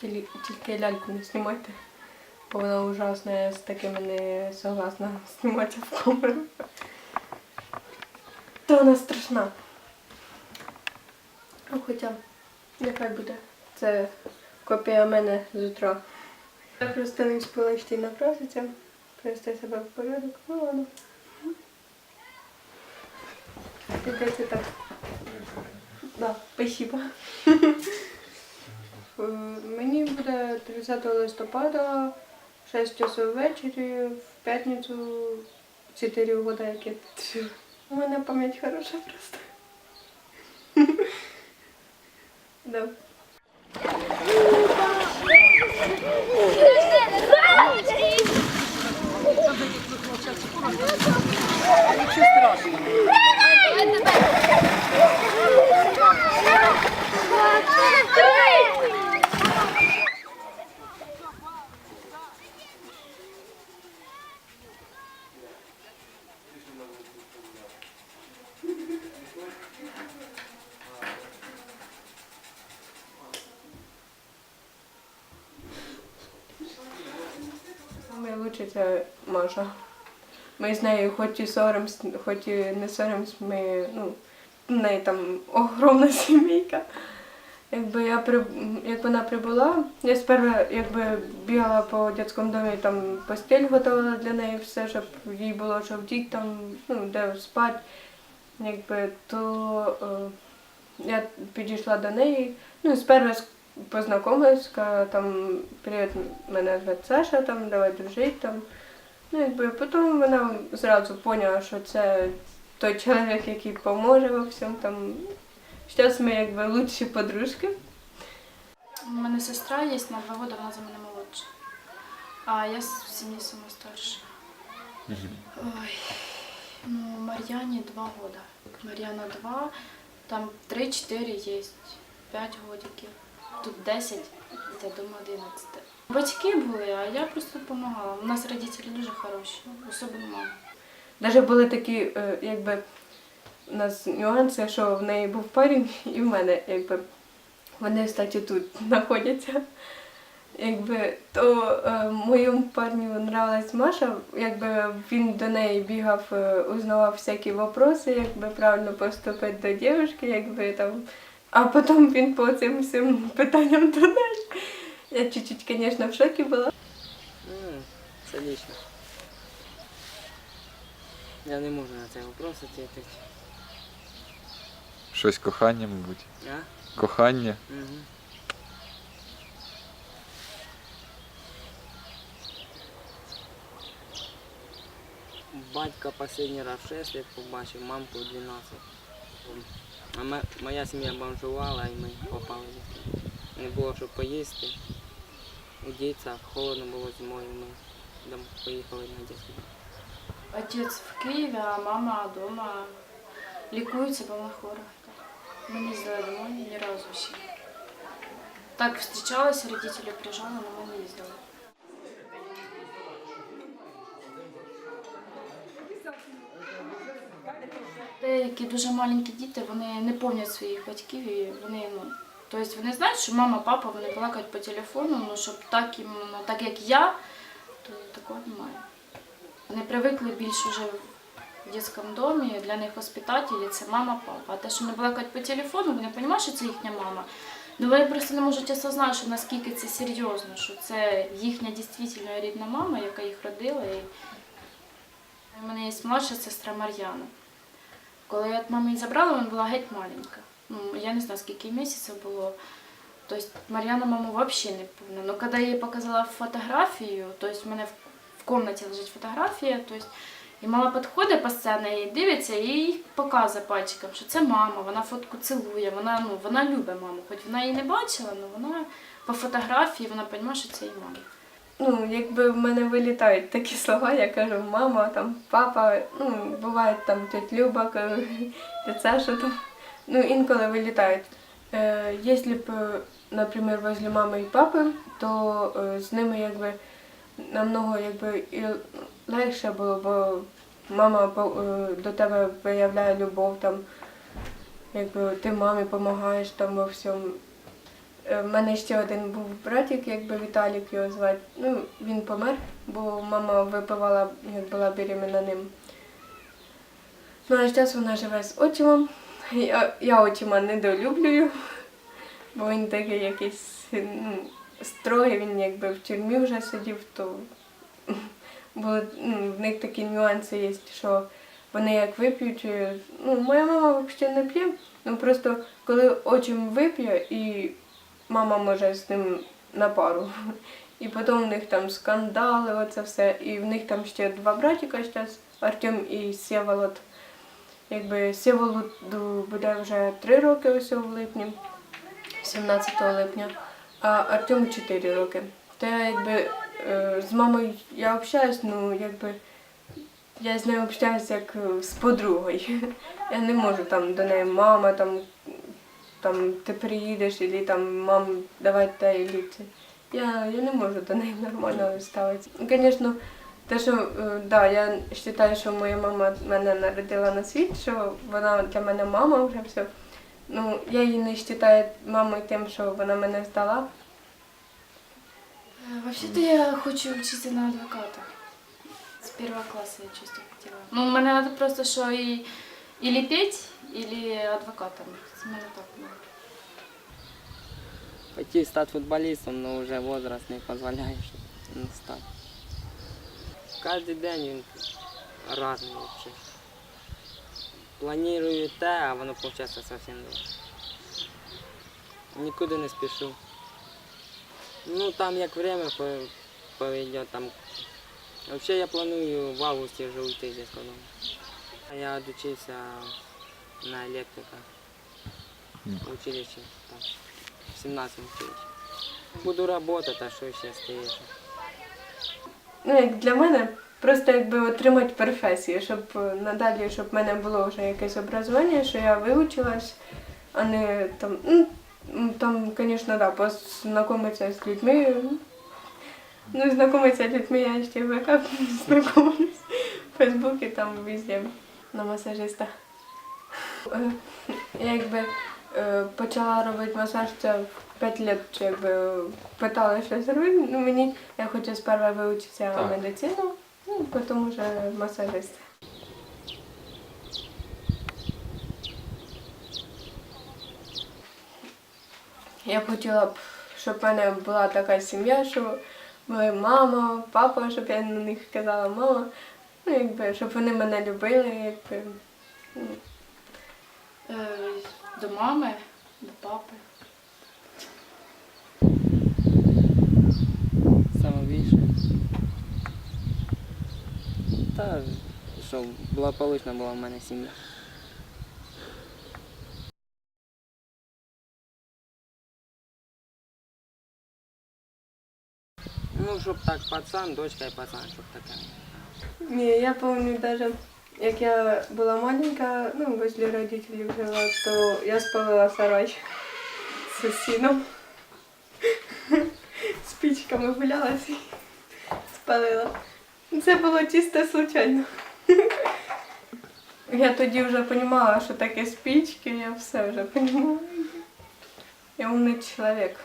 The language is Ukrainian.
Тільки ляльку не знімайте, бо вона ужасна, я з такими не согласна зніматися в камеру. То вона страшна. Ну, хоча, нехай буде. Це копія мене з утра. Я просто не встигла йти накраситися, привести себе в порядок. Ну ладно. Придеться так. Да, спасибо. Е, Мені буде 30 листопада, 6 часов ввечері, в п'ятницю 4 года, як я. У мене пам'ять хороша просто. Да. Найкраще це Маша. Ми з нею хоч і соромсь, хоч і не соромсь, ми, ну, в неї там огромна сімейка. Якби я як вона прибула, я сперва якби бігала по дитячому домі, там постіль готувала для неї все, щоб їй було що вдіть там, ну, де спати. Якби, то е, я підійшла до неї, ну, сперва познайомилась, сказала, там, привіт, мене звати Саша, там, давай дружити там. Ну, якби потім вона зразу поняла, що це той чоловік, який поможе во всьому там. Зараз ми якби лучші подружки. У мене сестра є на два роки, вона за мене молодша. А я с- в сім'ї сама старша. Ой, ну, Мар'яні два роки. Мар'яна два, там три-чотири є, п'ять годиків. Тут десять, я думаю, одинадцяти. Батьки були, а я просто допомагала. У нас родителі дуже хороші, особливо мама. Навіть були такі, е, якби у нас нюанси, що в неї був парень і в мене, якби вони, кстати, тут знаходяться. Якби то е, моєму парню нравилась Маша, якби він до неї бігав, е, узнавав всякі вопроси, якби правильно поступити до дівчинки, якби там. А потім він по цим всім питанням до неї. Я чуть-чуть, звісно, в шокі була. Ну, це лично. Я не можу на цей вопрос ответить. Щось кохання, мабуть. А? Кохання. Угу. Батька останній раз в 6 лет побачив, мамку в 12. А моя сім'я бомжувала і ми попали. Не було що поїсти. Удіться, холодно було зимою, ми поїхали на дітей. Отець в Києві, а мама вдома лікується, вона хвора. Ми не ні разу ще. Так зустрічалися, родителі приїжджали, але ми не їздили. Деякі дуже маленькі діти, вони не пам'ятають своїх батьків і вони, ну, тобто вони знають, що мама, папа, вони балакають по телефону, ну щоб так їм, ну, так як я, то такого немає. Вони привикли більше вже в дитячому домі, для них воспитателі це мама, папа. А те, що вони балакають по телефону, вони розуміють, що це їхня мама. Ну вони просто не можуть осознати, що наскільки це серйозно, що це їхня дійсно рідна мама, яка їх родила. І... У мене є младша сестра Мар'яна. Коли я от маму її забрала, вона була геть маленька. Ну, я не знаю, скільки місяців було. Тобто Мар'яна маму взагалі не помню. Но коли я їй показала фотографію, тобто в мене в комнаті лежить фотографія, тобто, і мала підходить постійно і дивиться, і їй показує пальчиком, що це мама, вона фотку цілує, вона, ну, вона любить маму. Хоч вона її не бачила, але вона по фотографії вона розуміє, що це її мама. Ну, якби в мене вилітають такі слова, я кажу, мама, там, папа, ну, бувають там тетя Люба, кажу, тетя там, ну, інколи вилітають. Е, якщо б, наприклад, возле мами і папи, то е, з ними якби намного якби і легше було, бо мама е, до тебе виявляє любов, там, якби ти мамі допомагаєш там во всьому. Е, В мене ще один був братик, якби Віталік його звати. Ну, він помер, бо мама випивала, як була беременна ним. Ну, а зараз вона живе з отчимом. Я, я отчима недолюблюю, бо він такий якийсь ну, строгий, він якби в тюрмі вже сидів, то бо ну, в них такі нюанси є, що вони як вип'ють. Ну, моя мама взагалі не п'є, ну просто коли отчим вип'є і мама може з ним на пару. І потім в них там скандали, оце все. І в них там ще два братика зараз, Артем і Сєволод. Якби Сєволоду буде вже три роки ось в липні, 17 липня, а Артему 4 роки. То я якби е, з мамою я общаюсь, ну якби я з нею общаюсь як з подругою. Я не можу там до неї мама, там, там ти приїдеш, і там мам, давай те і це. Я, я не можу до неї нормально ставитися. Звісно, те, що е, да, я вважаю, що моя мама мене народила на світ, що вона для мене мама вже все. Ну, я її не вважаю мамою тим, що вона мене здала. Э, Вообще-то я хочу учиться на адвоката. С первого класса я чувствую хотела. Ну, мне надо просто что и или петь, или адвокатом. С мене так ну. Хотів стати футболістом, але вже возраст не дозволяє, щоб не. Кожен день він різний взагалі. Планую те, а воно виходить зовсім не. Нікуди не спішу. Ну там як время по- поведет, там. Взагалі я планую в августі вже уйти зі дому. Я відучився на електрика в училищі. Там. 17 училище. Буду працювати, а що ще стаєш? Ну, як для мене, просто якби отримати професію, щоб е, надалі, щоб в мене було вже якесь образування, що я вивчилась, а не там. Ну, там, звісно, да, познайомитися з людьми. Ну, знайомитися з людьми я ще в ВК знайомлюсь. В Фейсбуці, там везде, на масажиста. Е, Я якби е, почала робити масаж це в 5 років, чи якби питали, що зробити. Ну, мені я хочу сперва вивчитися Так. медицину, ну, потім вже масажист. Я б хотіла б, щоб в мене була така сім'я, що були мама, папа, щоб я на них казала мама. Ну, якби, щоб вони мене любили, якби. ну, Э, до мами, до папи. Саме більше. Та що благополучна була в мене сім'я. Ну, щоб так пацан, дочка і пацан, щоб таке. Ні, я пам'ятаю даже, як я була маленька, ну, возле родителів жила, то я спалила сарай з сусідом. Спічками гулялась і спалила. Це було чисто случайно. Я тоді вже розуміла, що таке спічки, я все вже розуміла. Я умний чоловік.